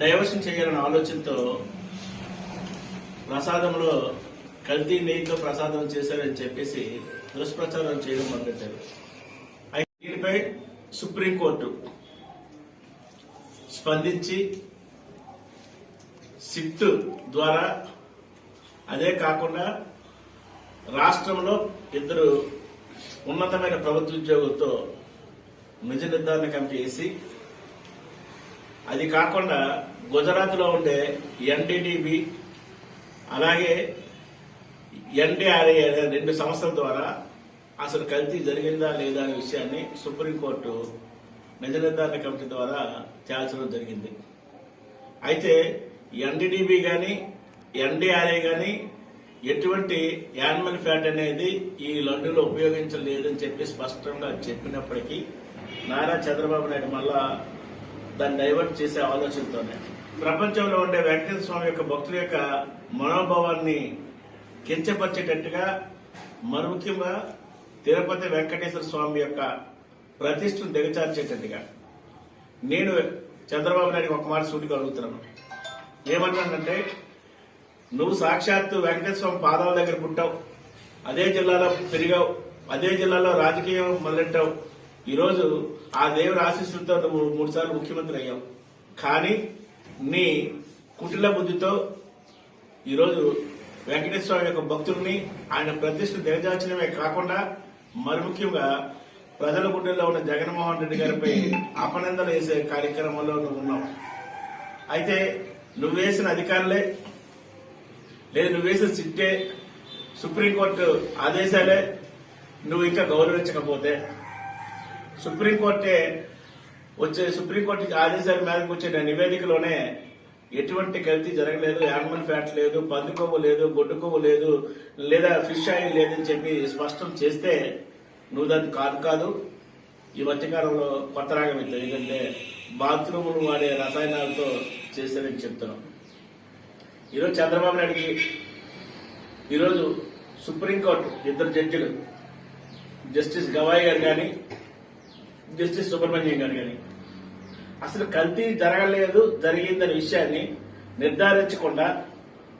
Diversion చేయాలనే ఆలోచనతో ప్రసాదంలో కల్తీ నెయ్యితో ప్రసాదం చేశారని చెప్పేసి దుష్ప్రచారం చేయడం మొదలెట్టారు అయితే దీనిపై సుప్రీంకోర్టు స్పందించి సిట్ ద్వారా అదే కాకుండా రాష్ట్రంలో ఇద్దరు ఉన్నతమైన ప్రభుత్వ ఉద్యోగులతో నిజ నిర్ధారణ కమిటీ వేసి అది కాకుండా గుజరాత్లో ఉండే ఎన్డీటీబీ అలాగే ఎన్డీఆర్ఏ అనే రెండు సంస్థల ద్వారా అసలు కల్తీ జరిగిందా లేదా అనే విషయాన్ని సుప్రీంకోర్టు నిజ నిర్ధారణ కమిటీ ద్వారా తేల్చడం జరిగింది. అయితే ఎన్డీడీబీ కానీ ఎన్డీఆర్ఏ కానీ ఎటువంటి యానిమల్ ఫ్యాట్ అనేది ఈ లడ్డూలో ఉపయోగించలేదని చెప్పి స్పష్టంగా చెప్పినప్పటికీ నారా చంద్రబాబు నాయుడు మళ్ళా దాన్ని డైవర్ట్ చేసే ఆలోచనతోనే. ప్రపంచంలో ఉండే వెంకటేశ్వర స్వామి యొక్క భక్తుల యొక్క మనోభావాన్ని కించపరిచేటట్టుగా మరి ముఖ్యంగా తిరుపతి వెంకటేశ్వర స్వామి యొక్క ప్రతిష్టను దిగచార్చేటట్టుగా నేను చంద్రబాబు నాయుడు ఒక మాట సూటిగా అడుగుతున్నాను ఏమంటానంటే నువ్వు సాక్షాత్తు వెంకటేశ్వర స్వామి పాదాల దగ్గర పుట్టావు. అదే జిల్లాలో పెరిగావు. అదే జిల్లాలో రాజకీయం మొదలెట్టావు. ఈరోజు ఆ దేవుడు ఆశీస్సులతో మూడు సార్లు ముఖ్యమంత్రి అయ్యాం. కానీ నీ కుటిల బుద్ధితో ఈరోజు వెంకటేశ్వర స్వామి యొక్క భక్తుల్ని ఆయన ప్రతిష్ట దిగజార్చడమే కాకుండా మరి ముఖ్యంగా ప్రజల గుండెల్లో ఉన్న జగన్మోహన్ రెడ్డి గారిపై అపనిందలు వేసే కార్యక్రమంలో నువ్వు ఉన్నావు. అయితే నువ్వు వేసిన అధికారులే లేదు నువ్వు వేసిన సిట్టే సుప్రీంకోర్టు ఆదేశాలే నువ్వు ఇంకా గౌరవించకపోతే సుప్రీంకోర్టే వచ్చే సుప్రీంకోర్టు ఆదేశాల మేరకు వచ్చిన నివేదికలోనే ఎటువంటి కల్తీ జరగలేదు. యానిమల్ ఫ్యాట్ లేదు పంది కొవ్వు లేదు గొడ్డు కొవ్వు లేదు లేదా ఫిష్ ఆయిల్ లేదని చెప్పి స్పష్టం చేస్తే నువ్వు దాన్ని కాదు కాదు. ఈ మధ్యకాలంలో కొత్త రాగం ఇది. ఎందుకంటే బాత్రూములు వాడే రసాయనాలతో చేశారని చెప్తున్నాం. ఈరోజు చంద్రబాబు నాయుడికి ఈరోజు సుప్రీంకోర్టు ఇద్దరు జడ్జిలు జస్టిస్ గవాయ్ గారు కానీ జస్టిస్ సుబ్రహ్మణ్యం గారు కానీ అసలు కల్తీ జరగలేదు జరిగిందనే విషయాన్ని నిర్ధారించకుండా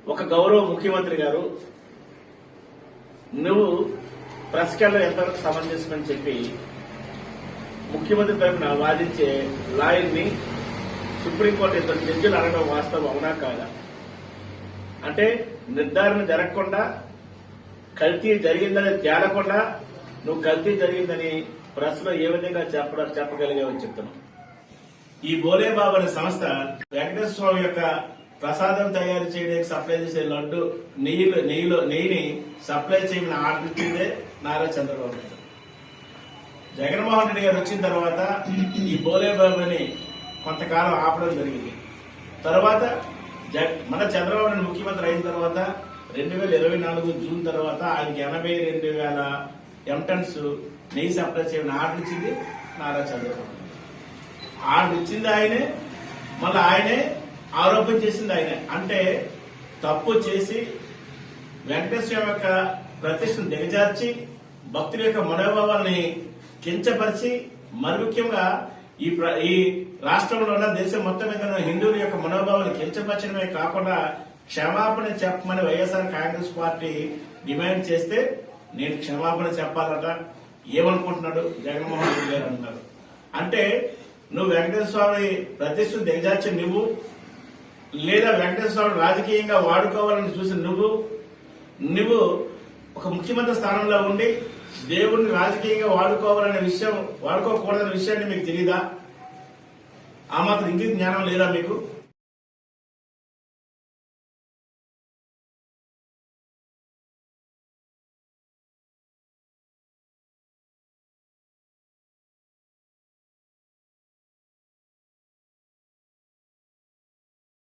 ఒక గౌరవ ముఖ్యమంత్రి గారు నువ్వు ప్రశ్నలో ఎంతవరకు సమంజసమని చెప్పి ముఖ్యమంత్రి తరఫున వాదించే లాయర్ని సుప్రీంకోర్టు ఇద్దరు జడ్జిలు అడగడం వాస్తవం అవునా కాదా? అంటే నిర్ధారణ జరగకుండా కల్తీ జరిగిందని తేలకుండా నువ్వు కల్తీ జరిగిందని ప్రెస్ ఏ విధంగా చెప్పడం చెప్పగలిగావని చెప్తున్నావు? ఈ బోలేబాబు అనే సంస్థ వెంకటేశ్వర స్వామి యొక్క ప్రసాదం తయారు చేయడానికి సప్లై చేసే లడ్డు నెయ్యిలో నెయ్యిలో నెయ్యిని సప్లై చేయమని ఆర్డర్ ఇచ్చిందే నారా చంద్రబాబు నాయుడు. జగన్మోహన్ రెడ్డి గారు వచ్చిన తర్వాత ఈ బోలేబాబుని కొంతకాలం ఆపడం జరిగింది. తర్వాత మన చంద్రబాబు నాయుడు ముఖ్యమంత్రి అయిన తర్వాత రెండు వేల ఇరవై నాలుగు జూన్ తర్వాత ఆయనకి ఎనభై రెండు వేల ఎంటన్స్ నెయ్యి సప్లై చేయమని ఆర్డర్ ఇచ్చింది నారా చంద్రబాబు ఆర్డర్ ఇచ్చింది ఆయనే మళ్ళీ ఆయనే ఆరోపణ చేసింది ఆయనే. అంటే తప్పు చేసి వెంకటేశ్వర యొక్క ప్రతిష్టను దిగజార్చి భక్తుల యొక్క మనోభావాల్ని కించపరిచి మరి ముఖ్యంగా ఈ ప్ర- ఈ రాష్ట్రంలో ఉన్న దేశం మొత్తం మీద హిందువుల యొక్క మనోభావాన్ని కించపరచడమే కాకుండా క్షమాపణ చెప్పమని వైఎస్ఆర్ కాంగ్రెస్ పార్టీ డిమాండ్ చేస్తే నేను క్షమాపణ చెప్పాలట ఏమనుకుంటున్నాడు? జగన్మోహన్ రెడ్డి గారు అంటారు. అంటే నువ్వు వెంకటేశ్వర స్వామి ప్రతిష్టను దిగజార్చి నువ్వు లేదా వెంకటేశ్వర స్వామి రాజకీయంగా వాడుకోవాలని చూసిన నువ్వు నువ్వు ఒక ముఖ్యమంత్రి స్థానంలో ఉండి దేవుడిని రాజకీయంగా వాడుకోవాలనే విషయం వాడుకోకూడదనే విషయాన్ని మీకు తెలియదా ఆ మాత్రం ఇంగిత జ్ఞానం లేదా మీకు?